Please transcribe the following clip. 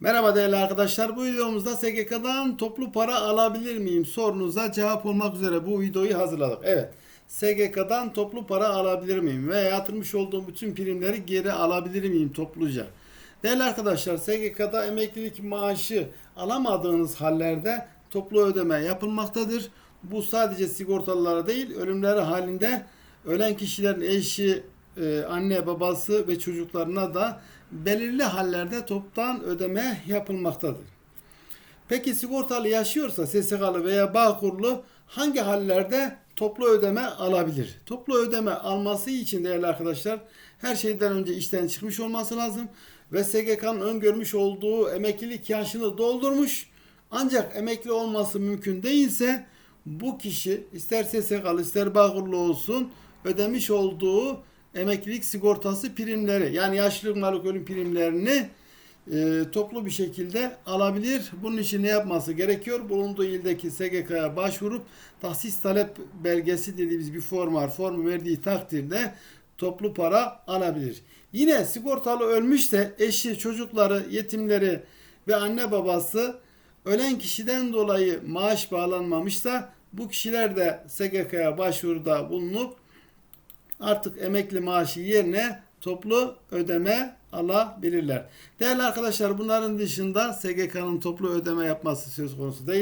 Merhaba değerli arkadaşlar. Bu videomuzda SGK'dan toplu para alabilir miyim sorunuza cevap olmak üzere bu videoyu hazırladık. Evet. SGK'dan toplu para alabilir miyim? Ve yatırmış olduğum bütün primleri geri alabilir miyim topluca? Değerli arkadaşlar SGK'da emeklilik maaşı alamadığınız hallerde toplu ödeme yapılmaktadır. Bu sadece sigortalılara değil ölümleri halinde ölen kişilerin eşi, e, anne babası ve çocuklarına da belirli hallerde toptan ödeme yapılmaktadır. Peki sigortalı yaşıyorsa SSK'lı veya Bağkurlu hangi hallerde toplu ödeme alabilir? Toplu ödeme alması için değerli arkadaşlar her şeyden önce işten çıkmış olması lazım ve SGK'nın öngörmüş olduğu emeklilik yaşını doldurmuş ancak emekli olması mümkün değilse bu kişi ister SSK'lı ister Bağkurlu olsun ödemiş olduğu emeklilik sigortası primleri yani yaşlılık malık ölüm primlerini e, toplu bir şekilde alabilir. Bunun için ne yapması gerekiyor? Bulunduğu ildeki SGK'ya başvurup tahsis talep belgesi dediğimiz bir form var. Formu verdiği takdirde toplu para alabilir. Yine sigortalı ölmüşse eşi, çocukları, yetimleri ve anne babası ölen kişiden dolayı maaş bağlanmamışsa bu kişiler de SGK'ya başvuruda bulunup artık emekli maaşı yerine toplu ödeme alabilirler. Değerli arkadaşlar bunların dışında SGK'nın toplu ödeme yapması söz konusu değil.